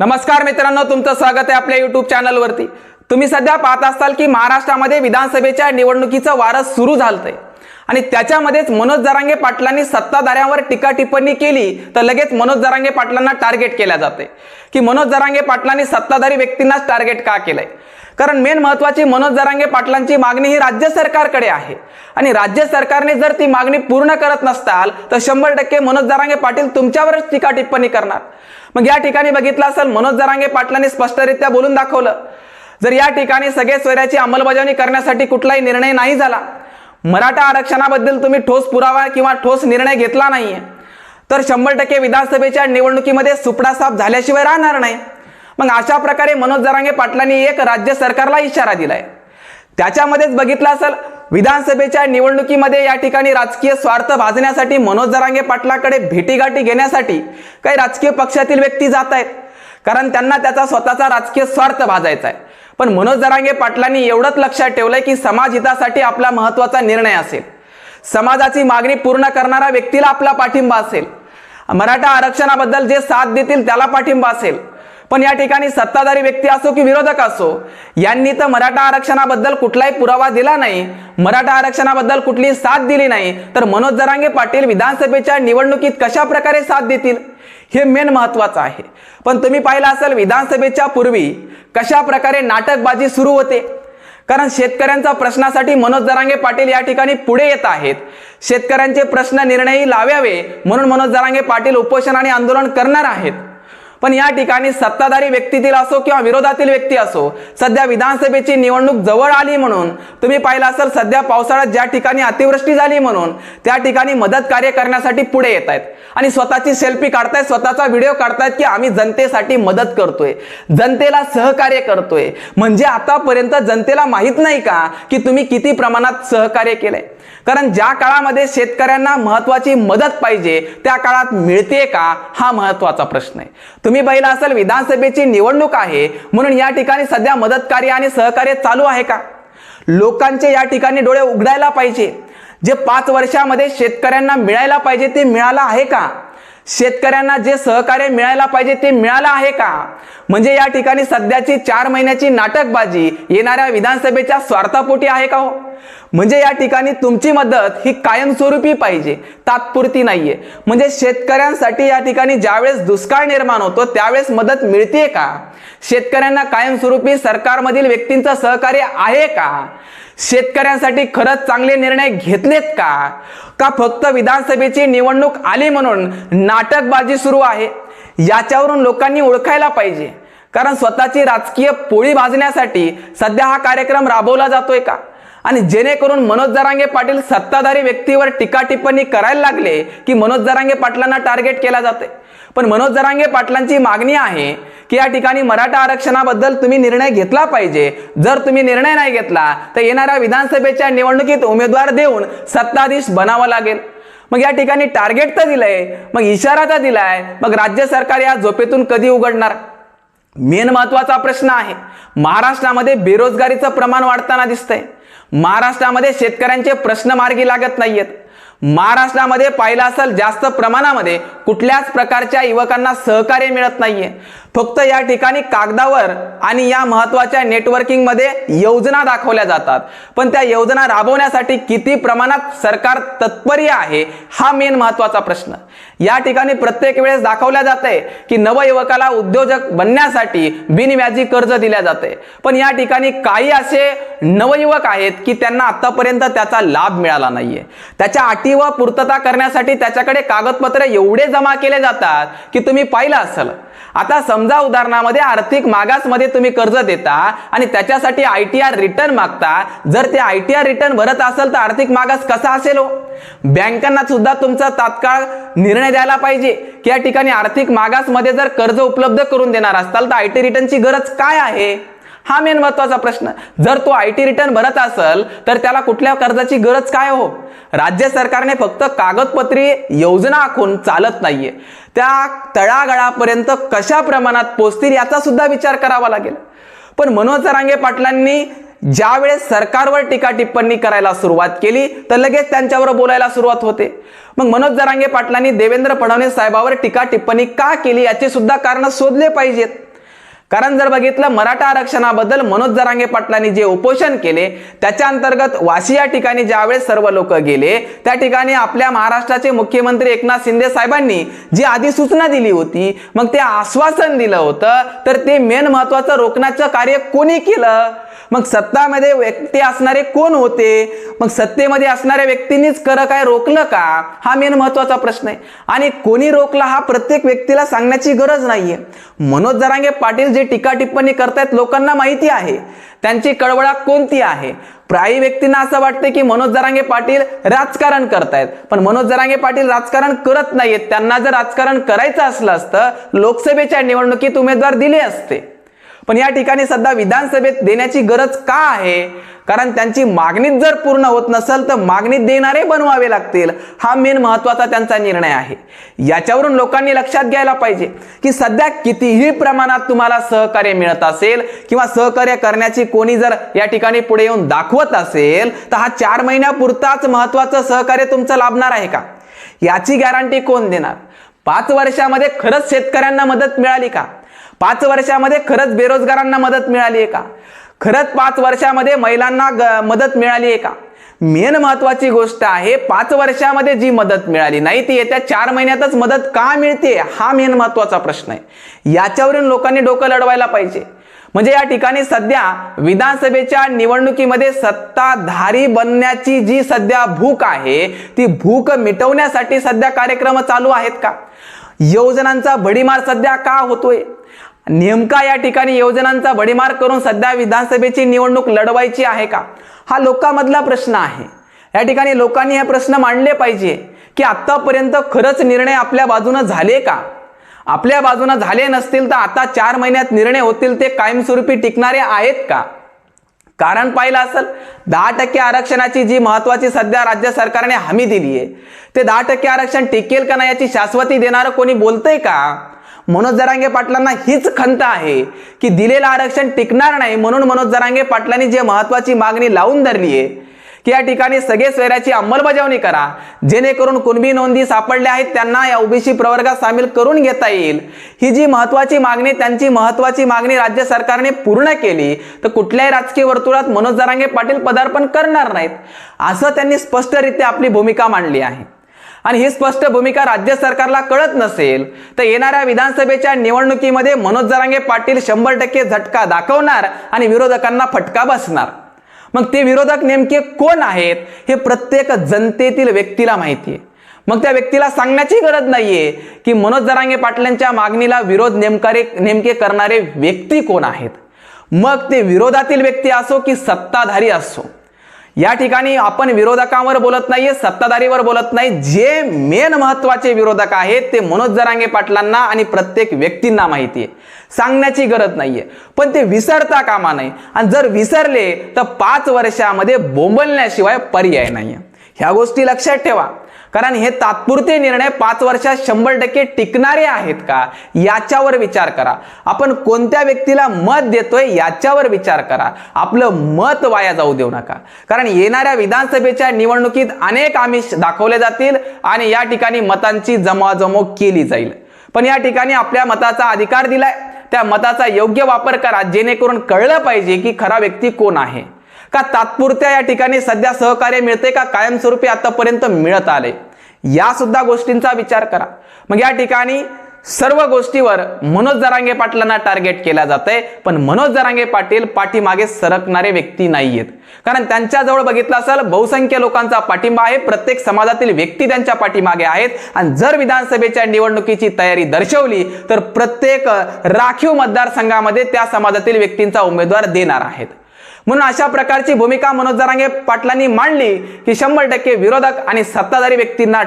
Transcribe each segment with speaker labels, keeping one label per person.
Speaker 1: नमस्कार मित्रांनो तुमचं स्वागत आहे आपल्या युट्यूब चॅनलवरती तुम्ही सध्या पाहत असाल की महाराष्ट्रामध्ये विधानसभेच्या निवडणुकीचं वारं सुरू झालं आणि त्याच्यामध्येच मनोज जरांगे पाटलांनी सत्ताधाऱ्यांवर टीका टिप्पणी केली तर लगेच मनोज जरांगे पाटलांना टार्गेट केल्या जाते. की मनोज जरांगे पाटलांनी सत्ताधारी व्यक्तींनाच टार्गेट का केलंय? कारण मेन महत्वाची मनोज जरांगे पाटलांची मागणी ही राज्य सरकारकडे आहे. आणि राज्य सरकारने जर ती मागणी पूर्ण करत नसताल तर शंभर टक्के मनोज जरांगे पाटील तुमच्यावरच टीका टिप्पणी करणार. मग या ठिकाणी बघितलं असेल मनोज जरांगे पाटलांनी स्पष्टरित्या बोलून दाखवलं. जर या ठिकाणी सगळे स्वैराची अंमलबजावणी करण्यासाठी कुठलाही निर्णय नाही झाला मराठा आरक्षणाबद्दल तुम्ही ठोस पुरावा किंवा ठोस निर्णय घेतला नाहीये तर शंभर टक्के विधानसभेच्या निवडणुकीमध्ये सुपडासाप झाल्याशिवाय राहणार नाही. मग अशा प्रकारे मनोज जरांगे पाटलांनी एक राज्य सरकारला इशारा दिलाय. त्याच्यामध्येच बघितलं असेल विधानसभेच्या निवडणुकीमध्ये या ठिकाणी राजकीय स्वार्थ भाजण्यासाठी मनोज जरांगे पाटलाकडे भेटीगाठी घेण्यासाठी काही राजकीय पक्षातील व्यक्ती जात आहेत. कारण त्यांना त्याचा स्वतःचा राजकीय स्वार्थ भाजायचा आहे. पण मनोज जरांगे पाटलांनी एवढंच लक्षात ठेवलंय की समाज हितासाठी आपला महत्त्वाचा निर्णय असेल. समाजाची मागणी पूर्ण करणारा व्यक्तीला आपला पाठिंबा असेल. मराठा आरक्षणाबद्दल जे साथ देतील त्याला पाठिंबा असेल. पण या ठिकाणी सत्ताधारी व्यक्ती असो की विरोधक असो यांनी तर मराठा आरक्षणाबद्दल कुठलाही पुरावा दिला नाही. मराठा आरक्षणाबद्दल कुठली साथ दिली नाही. तर मनोज जरांगे पाटील विधानसभेच्या निवडणुकीत कशा प्रकारे साथ देतील हे मेन महत्वाचं आहे. पण तुम्ही पाहिलं असेल विधानसभेच्या पूर्वी कशा प्रकारे नाटकबाजी सुरू होते? कारण शेतकऱ्यांचा प्रश्नासाठी मनोज जरांगे पाटील या ठिकाणी पुढे येत आहेत. शेतकऱ्यांचे प्रश्न निर्णयी लावावे म्हणून मनोज जरांगे पाटील उपोषण आणि आंदोलन करणार आहेत. पण या ठिकाणी सत्ताधारी व्यक्तीतील असो किंवा विरोधातील व्यक्ती असो सध्या विधानसभेची निवडणूक जवळ आली म्हणून तुम्ही पाहिलं असेल सध्या पावसाळ्यात ज्या ठिकाणी अतिवृष्टी झाली म्हणून त्या ठिकाणी मदत कार्य करण्यासाठी पुढे येत आहेत. आणि स्वतःची सेल्फी काढतायत स्वतःचा व्हिडिओ काढतायत की आम्ही जनतेसाठी मदत करतोय जनतेला सहकार्य करतोय. म्हणजे आतापर्यंत जनतेला माहीत नाही का की तुम्ही किती प्रमाणात सहकार्य केलंय? कारण ज्या काळामध्ये शेतकऱ्यांना महत्वाची मदत पाहिजे त्या काळात मिळते का? हा महत्त्वाचा प्रश्न आहे. तुम्ही पाहिलं असेल विधानसभेची निवडणूक आहे म्हणून या ठिकाणी सध्या मदत कार्य आणि सहकार्य चालू आहे का? लोकांचे या ठिकाणी डोळे उघडायला पाहिजे. जे पाच वर्षामध्ये शेतकऱ्यांना मिळायला पाहिजे ते मिळालं आहे का? शेतकऱ्यांना जे सहकार्य मिळायला पाहिजे ते मिळालं आहे का? म्हणजे या ठिकाणी सध्याची चार महिन्याची नाटकबाजी येणाऱ्या विधानसभेच्या स्वार्थापोटी आहे का हो? म्हणजे या ठिकाणी तुमची मदत ही कायमस्वरूपी पाहिजे तात्पुरती नाहीये. म्हणजे शेतकऱ्यांसाठी या ठिकाणी ज्यावेळेस दुष्काळ निर्माण होतो त्यावेळेस मदत मिळते का? शेतकऱ्यांना कायमस्वरूपी सरकारमधील व्यक्तींचं सहकार्य आहे का? शेतकऱ्यांसाठी खरंच चांगले निर्णय घेतलेत का? का फक्त विधानसभेची निवडणूक आली म्हणून नाटकबाजी सुरू आहे? याच्यावरून लोकांनी ओळखायला पाहिजे. कारण स्वतःची राजकीय पोळी भाजण्यासाठी सध्या हा कार्यक्रम राबवला जातोय का? आणि जेणेकरून मनोज जरांगे पाटील सत्ताधारी व्यक्तीवर टीका टिप्पणी करायला लागले की मनोज जरांगे पाटलांना टार्गेट केला जाते पण मनोज जरांगे पाटलांची मागणी आहे की या ठिकाणी मराठा आरक्षणाबद्दल तुम्ही निर्णय घेतला पाहिजे. जर तुम्ही निर्णय नाही घेतला तर येणाऱ्या विधानसभेच्या निवडणुकीत उमेदवार देऊन सत्ताधीश बनावं लागेल. मग या ठिकाणी टार्गेट तर दिलंय मग इशारा तर दिलाय मग राज्य सरकार या झोपेतून कधी उघडणार? मेन महत्त्वाचा प्रश्न आहे. महाराष्ट्रामध्ये बेरोजगारीचं प्रमाण वाढताना दिसतंय. महाराष्ट्रामध्ये शेतकऱ्यांचे प्रश्न मार्गी लागत नाहीयेत. महाराष्ट्रामध्ये पाहिलं असेल जास्त प्रमाणामध्ये कुठल्याच प्रकारच्या युवकांना सहकार्य मिळत नाहीये. फक्त या ठिकाणी कागदावर आणि या महत्त्वाच्या नेटवर्किंगमध्ये योजना दाखवल्या जातात. पण त्या योजना राबवण्यासाठी किती प्रमाणात सरकार तत्पर्य आहे हा मेन महत्त्वाचा प्रश्न. या ठिकाणी प्रत्येक वेळेस दाखवल्या जाते की नवयुवकाला उद्योजक बनण्यासाठी बिनव्याजी कर्ज दिल्या जाते. पण या ठिकाणी काही असे नवयुवक आहेत की त्यांना आतापर्यंत त्याचा लाभ मिळाला नाहीये. त्याच्या अटी व पूर्तता करण्यासाठी त्याच्याकडे कागदपत्र एवढे जमा केले जातात की तुम्ही पाहिलं असेल. आता समजा उदाहरणामध्ये आर्थिक मागासमध्ये तुम्ही कर्ज देता आणि त्याच्यासाठी आय टी आर रिटर्न मागता जर ते आय टी आर रिटर्न भरत असेल तर आर्थिक मागास कसा असेल हो? बँकांना सुद्धा तुमचा तात्काळ निर्णय द्यायला पाहिजे की या ठिकाणी आर्थिक मागासमध्ये जर कर्ज उपलब्ध करून देणार असाल तर आय टी रिटर्नची गरज काय आहे? हा मेन महत्त्वाचा प्रश्न. जर तो आय टी रिटर्न भरत असेल तर त्याला कुठल्या कर्जाची गरज काय हो? राज्य सरकारने फक्त कागदपत्री योजना आखून चालत नाहीये. त्या तळागाळापर्यंत कशा प्रमाणात पोचतील याचा सुद्धा विचार करावा लागेल. पण मनोज जरांगे पाटलांनी ज्यावेळेस सरकारवर टीका टिप्पणी करायला सुरुवात केली तर लगेच त्यांच्यावर बोलायला सुरुवात होते. मग मनोज जरांगे पाटलांनी देवेंद्र फडणवीस साहेबावर टीका टिप्पणी का केली याची सुद्धा कारण शोधले पाहिजेत. कारण जर बघितलं मराठा आरक्षणाबद्दल मनोज जरांगे पाटलांनी जे उपोषण केले त्याच्या अंतर्गत वाशी या ठिकाणी ज्यावेळेस सर्व लोक गेले त्या ठिकाणी आपल्या महाराष्ट्राचे मुख्यमंत्री एकनाथ शिंदे साहेबांनी जी अधिसूचना दिली होती मग ते आश्वासन दिलं होतं तर ते मेन महत्वाचं रोखण्याचं कार्य कोणी केलं? मग सत्तामध्ये व्यक्ती असणारे कोण होते? मग सत्तेमध्ये असणाऱ्या व्यक्तींनीच कर काय रोखलं का? हा मेन महत्त्वाचा प्रश्न आहे. आणि कोणी रोखला हा प्रत्येक व्यक्तीला सांगण्याची गरज नाहीये. मनोज जरांगे पाटील जे टीका टिप्पणी करतायत लोकांना माहिती आहे. त्यांची कळवळा कोणती आहे? प्रायी व्यक्तींना असं वाटतं की मनोज जरांगे पाटील राजकारण करतायत. पण मनोज जरांगे पाटील राजकारण करत नाहीयेत. त्यांना जर राजकारण करायचं असलं असतं लोकसभेच्या निवडणुकीत उमेदवार दिले असते. पण या ठिकाणी सध्या विधानसभेत देण्याची गरज का आहे? कारण त्यांची मागणीच जर पूर्ण होत नसेल तर मागणी देणारे बनवावे लागतील. हा मेन महत्त्वाचा त्यांचा निर्णय आहे. याच्यावरून लोकांनी लक्षात घ्यायला पाहिजे की सध्या कितीही प्रमाणात तुम्हाला सहकार्य मिळत असेल किंवा सहकार्य करण्याची कोणी जर या ठिकाणी पुढे येऊन दाखवत असेल तर हा चार महिन्यापुरताच महत्वाचं सहकार्य तुमचं लाभणार आहे का? याची गॅरंटी कोण देणार? पाच वर्षामध्ये खरंच शेतकऱ्यांना मदत मिळाली का? पाच वर्षामध्ये खरंच बेरोजगारांना मदत मिळाली आहे का? खरंच पाच वर्षामध्ये महिलांना ग- मदत मिळाली आहे का? मेन महत्वाची गोष्ट आहे पाच वर्षामध्ये जी मदत मिळाली नाही ती येत्या चार महिन्यातच मदत का मिळते? हा मेन महत्त्वाचा प्रश्न आहे. याच्यावरून लोकांनी डोकं लढवायला पाहिजे. म्हणजे या ठिकाणी सध्या विधानसभेच्या निवडणुकीमध्ये सत्ताधारी बनण्याची जी सध्या भूक आहे ती भूक मिटवण्यासाठी सध्या कार्यक्रम चालू आहेत का? योजनांचा भडीमार सध्या का होतोय? नेमका या ठिकाणी योजनांचा भडीमार करून सध्या विधानसभेची निवडणूक लढवायची आहे का? हा लोकांमधला प्रश्न आहे. या ठिकाणी लोकांनी हे प्रश्न मांडले पाहिजे की आत्तापर्यंत खरंच निर्णय आपल्या बाजूनं झाले का? आपल्या बाजूनं झाले नसतील तर आता चार महिन्यात निर्णय होतील ते कायमस्वरूपी टिकणारे आहेत का? कारण पाहिलं असेल दहा टक्के आरक्षणाची जी महत्वाची सध्या राज्य सरकारने हमी दिली आहे ते दहा टक्के आरक्षण टिकेल का नाही याची शाश्वती देणारं कोणी बोलतंय का? मनोज जरांगे पाटलांना हीच खंत आहे की दिलेलं आरक्षण टिकणार नाही म्हणून मनोज जरांगे पाटलांनी जे महत्वाची मागणी लावून धरली आहे की या ठिकाणी सगळे स्वैराची अंमलबजावणी करा. जेणेकरून कुणबी नोंदी सापडल्या आहेत त्यांना या ओबीसी प्रवर्गात सामील करून घेता येईल. ही जी महत्वाची मागणी त्यांची महत्वाची मागणी राज्य सरकारने पूर्ण केली तर कुठल्याही राजकीय वर्तुळात मनोज जरांगे पाटील पदार्पण करणार नाहीत. असं त्यांनी स्पष्टरित्या आपली भूमिका मांडली आहे. आणि ही स्पष्ट भूमिका राज्य सरकारला कळत नसेल तर येणाऱ्या विधानसभेच्या निवडणुकीमध्ये मनोज जरांगे पाटील शंभर टक्के झटका दाखवणार आणि विरोधकांना फटका बसणार. मग ते विरोधक नेमके कोण आहेत हे प्रत्येक जनतेतील व्यक्तीला माहिती आहे मग त्या व्यक्तीला सांगण्याची गरज नाहीये की मनोज जरांगे पाटलांच्या मागणीला विरोध नेमकारे नेमके करणारे व्यक्ती कोण आहेत. मग ते विरोधातील व्यक्ती असो की सत्ताधारी असो. या ठिकाणी आपण विरोधकांवर बोलत नाहीये सत्ताधारीवर बोलत नाही. जे मेन महत्त्वाचे विरोधक आहेत ते मनोज जरांगे पाटलांना आणि प्रत्येक व्यक्तींना माहिती आहे सांगण्याची गरज नाहीये. पण ते विसरता कामा नाही आणि जर विसरले तर पाच वर्षामध्ये बोंबलण्याशिवाय पर्याय नाहीये. ह्या गोष्टी लक्षात ठेवा. कारण हे तात्पुरते निर्णय पाच वर्षात शंभर टक्के टिकणारे आहेत का? याच्यावर विचार करा. आपण कोणत्या व्यक्तीला मत देतोय याच्यावर विचार करा. आपलं मत वाया जाऊ देऊ नका. कारण येणाऱ्या विधानसभेच्या निवडणुकीत अनेक आमिष दाखवले जातील आणि या ठिकाणी मतांची जमवाजमव केली जाईल. पण या ठिकाणी आपल्या मताचा अधिकार दिलाय. त्या मताचा योग्य वापर करा जेणेकरून कळलं पाहिजे की खरा व्यक्ती कोण आहे. का तात्पुरत्या या ठिकाणी सध्या सहकार्य मिळते का कायमस्वरूपी आतापर्यंत मिळत आले? या सुद्धा गोष्टींचा विचार करा. मग या ठिकाणी सर्व गोष्टीवर मनोज जरांगे पाटलांना टार्गेट केला जात आहे पण मनोज जरांगे पाटील पाठीमागे सरकणारे व्यक्ती नाहीयेत. कारण त्यांच्याजवळ बघितलं असेल बहुसंख्य लोकांचा पाठिंबा आहे प्रत्येक समाजातील व्यक्ती त्यांच्या पाठीमागे आहेत. आणि जर विधानसभेच्या निवडणुकीची तयारी दर्शवली तर प्रत्येक राखीव मतदारसंघामध्ये त्या समाजातील व्यक्तींचा उमेदवार देणार आहेत. म्हणून अशा प्रकारची भूमिका मनोज जरांगे पाटलांनी मांडली की शंभर टक्के विरोधक आणि सत्ताधारी व्यक्तींना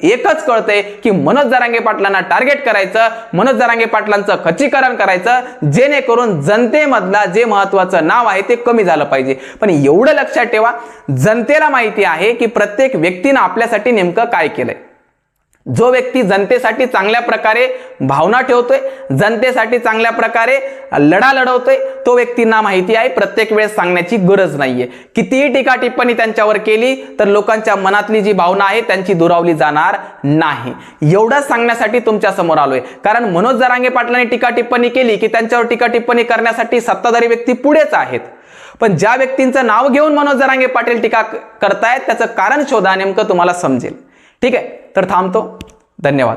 Speaker 1: एकच कळतंय की मनोज जरांगे पाटलांना टार्गेट करायचं मनोज जरांगे पाटलांचं खच्चीकरण करायचं जेणेकरून जनतेमधला जे महत्वाचं नाव आहे ते कमी झालं पाहिजे. पण एवढं लक्षात ठेवा जनतेला माहिती आहे की प्रत्येक व्यक्तीनं आपल्यासाठी नेमकं काय केलंय. जो व्यक्ती जनतेसाठी चांगल्या प्रकारे भावना ठेवतोय जनतेसाठी चांगल्या प्रकारे लढा लढवतोय तो व्यक्तींना माहिती आहे प्रत्येक वेळेस सांगण्याची गरज नाहीये. कितीही टीका टिप्पणी त्यांच्यावर केली तर लोकांच्या मनातली जी भावना आहे त्यांची दुरावली जाणार नाही. एवढंच सांगण्यासाठी तुमच्यासमोर आलोय. कारण मनोज जरांगे पाटलांनी टीका टिप्पणी केली की त्यांच्यावर टीका टिप्पणी करण्यासाठी सत्ताधारी व्यक्ती पुढेच आहेत. पण ज्या व्यक्तींचं नाव घेऊन मनोज जरांगे पाटील टीका करतायत त्याचं कारण शोधा नेमकं तुम्हाला समजेल. ठीक आहे? तर थांबतो. धन्यवाद.